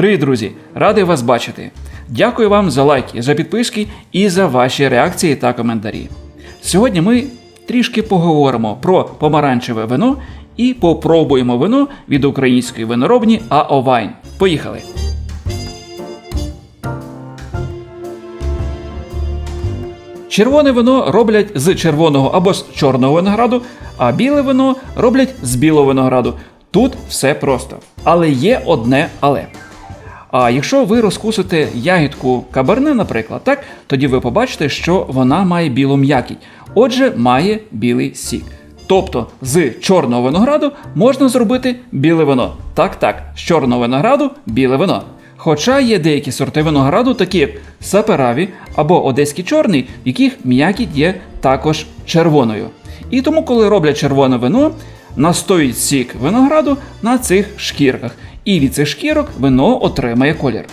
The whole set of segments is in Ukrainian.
Привіт, друзі! Радий вас бачити. Дякую вам за лайки, за підписки і за ваші реакції та коментарі. Сьогодні ми трішки поговоримо про помаранчеве вино і попробуємо вино від української виноробні АО Вайн. Поїхали! Червоне вино роблять з червоного або з чорного винограду, а біле вино роблять з білого винограду. Тут все просто. Але є одне але. А якщо ви розкусите ягідку каберне, наприклад, так, тоді ви побачите, що вона має білу м'якість, Отже, має білий сік. Тобто з чорного винограду можна зробити біле вино. Так, так, з чорного винограду біле вино. Хоча є деякі сорти винограду, такі як сапераві або одеський чорний, яких м'якіть є також червоною. І тому, коли роблять червоне вино, настоюють сік винограду на цих шкірках. І від цих шкірок вино отримає колір.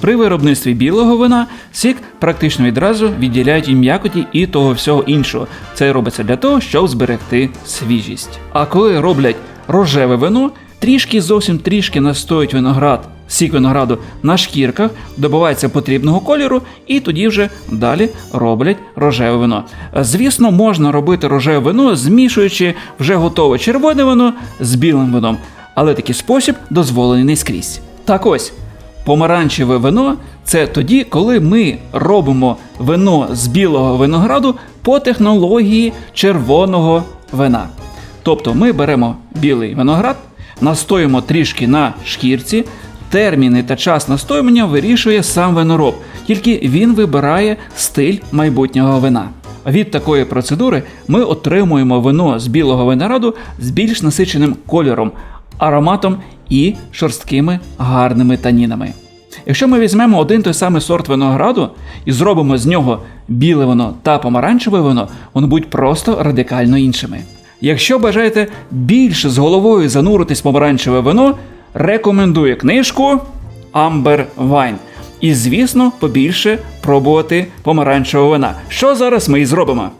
При виробництві білого вина сік практично відразу відділяють і м'якоті і того всього іншого. Це робиться для того, щоб зберегти свіжість. А коли роблять рожеве вино, трішки зовсім трішки настоють виноград, сік винограду на шкірках, добивається потрібного кольору, і тоді вже далі роблять рожеве вино. Звісно, можна робити рожеве вино, змішуючи вже готове червоне вино з білим вином, але такий спосіб дозволений не скрізь. Так ось. Помаранчеве вино це тоді, коли ми робимо вино з білого винограду по технології червоного вина. Тобто ми беремо білий виноград, настоїмо трішки на шкірці, терміни та час настоювання вирішує сам винороб, тільки він вибирає стиль майбутнього вина. Від такої процедури ми отримуємо вино з білого винограду з більш насиченим кольором, ароматом і шорсткими гарними танінами. Якщо ми візьмемо один той самий сорт винограду і зробимо з нього біле вино та помаранчеве вино, вони будуть просто радикально іншими. Якщо бажаєте більше з головою зануритись помаранчеве вино, рекомендую книжку Amber Wine. І, звісно, побільше пробувати помаранчевого вина. Що зараз ми і зробимо?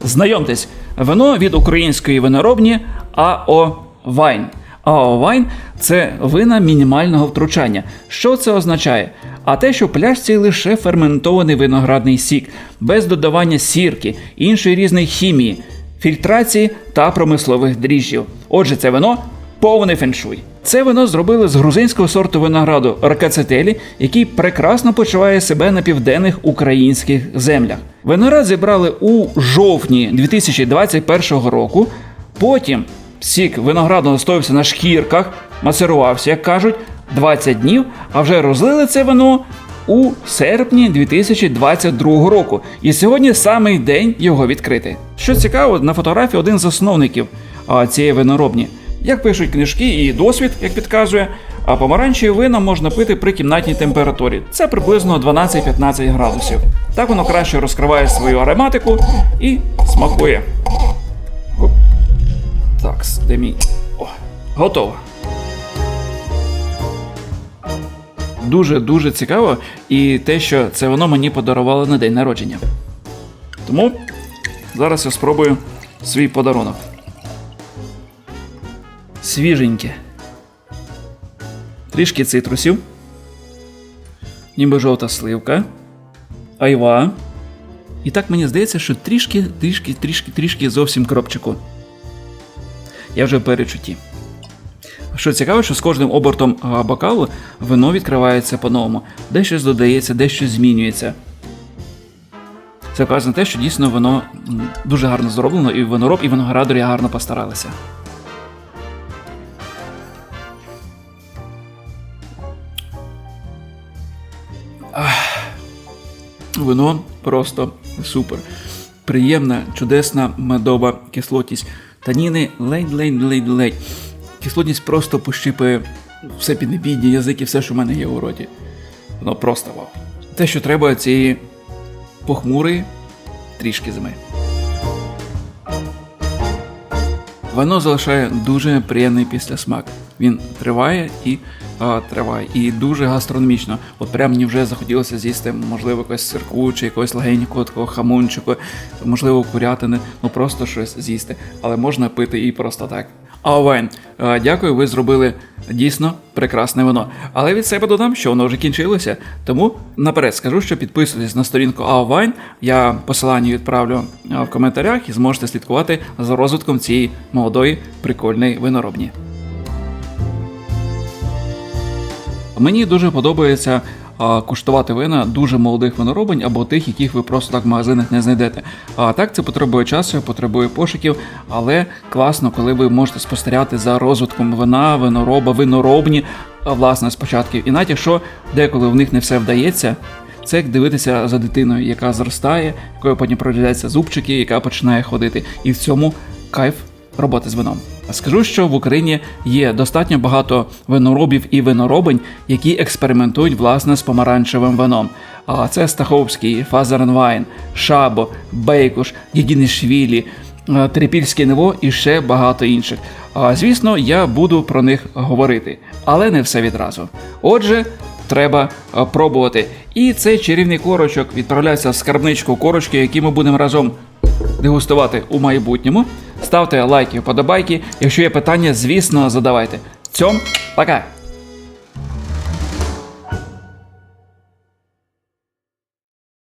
Знайомтесь, вино від української виноробні АО Вайн. АО Вайн це вина мінімального втручання. Що це означає? А те, що в пляшці лише ферментований виноградний сік, без додавання сірки, іншої різної хімії, фільтрації та промислових дріжджів. Отже, це вино повний феншуй. Це вино зробили з грузинського сорту винограду ракацетелі, який прекрасно почуває себе на південних українських землях. Виноград зібрали у жовтні 2021 року. Потім сік винограду настоявся на шкірках, мацерувався, як кажуть, 20 днів, а вже розлили це вино у серпні 2022 року. І сьогодні самий день його відкрити. Що цікаво, на фотографії один з засновників цієї виноробні. Як пишуть книжки і досвід, як підказує, а помаранчеві вина можна пити при кімнатній температурі. Це приблизно 12-15 градусів. Так воно краще розкриває свою ароматику і смакує. Так, де мій. О, готово. Дуже-дуже цікаво, і те, що це воно мені подарувало на день народження. Тому зараз я спробую свій подарунок. Свіженьке. Трішки цитрусів. Ніби жовта сливка. Айва. І так мені здається, що трішки, трішки, трішки, трішки зовсім кропчику. Я вже в перечутті. Що цікаво, що з кожним обертом бокалу вино відкривається по-новому. Де додається, де щось змінюється. Це вказує на те, що дійсно воно дуже гарно зроблено, і винороб, і виноградарі гарно постаралися. Вино просто супер. Приємна, чудесна медова кислотність. Таніни ледь-ледь-ледь-ледь. Кислотність просто пощипає все піднебідні, язик і все, що в мене є у роті. Воно просто вау. Те, що треба цієї похмурої трішки зими. Вино залишає дуже приємний післясмак. Він триває і а, триває, і дуже гастрономічно. От прям мені вже захотілося з'їсти, можливо, якось сирку чи якогось легенького такого хамунчику, можливо, курятини, ну просто щось з'їсти. Але можна пити і просто так. Е, дякую, ви зробили дійсно прекрасне вино. Але від себе додам, що воно вже кінчилося. Тому наперед скажу, що підписуйтесь на сторінку Аувайн. Я посилання відправлю в коментарях і зможете слідкувати за розвитком цієї молодої прикольної виноробні. Мені дуже подобається а, куштувати вина дуже молодих виноробень або тих, яких ви просто так в магазинах не знайдете. А так це потребує часу, потребує пошуків, але класно, коли ви можете спостерігати за розвитком вина, винороба, виноробні, власне, спочатку. І навіть якщо деколи в них не все вдається. Це як дивитися за дитиною, яка зростає, якою потім проявляються зубчики, яка починає ходити. І в цьому кайф роботи з вином. Скажу, що в Україні є достатньо багато виноробів і виноробень, які експериментують власне з помаранчевим вином. А це Стаховський, Фазернвайн, Шабо, Бейкуш, Єдінішвілі, е, Трипільське Нево і ще багато інших. А звісно, я буду про них говорити, але не все відразу. Отже, треба е, пробувати. І цей чарівний корочок відправляється в скарбничку корочки, які ми будемо разом дегустувати у майбутньому. Ставте лайки, вподобайки. Якщо є питання, звісно, задавайте. Цьом, пока!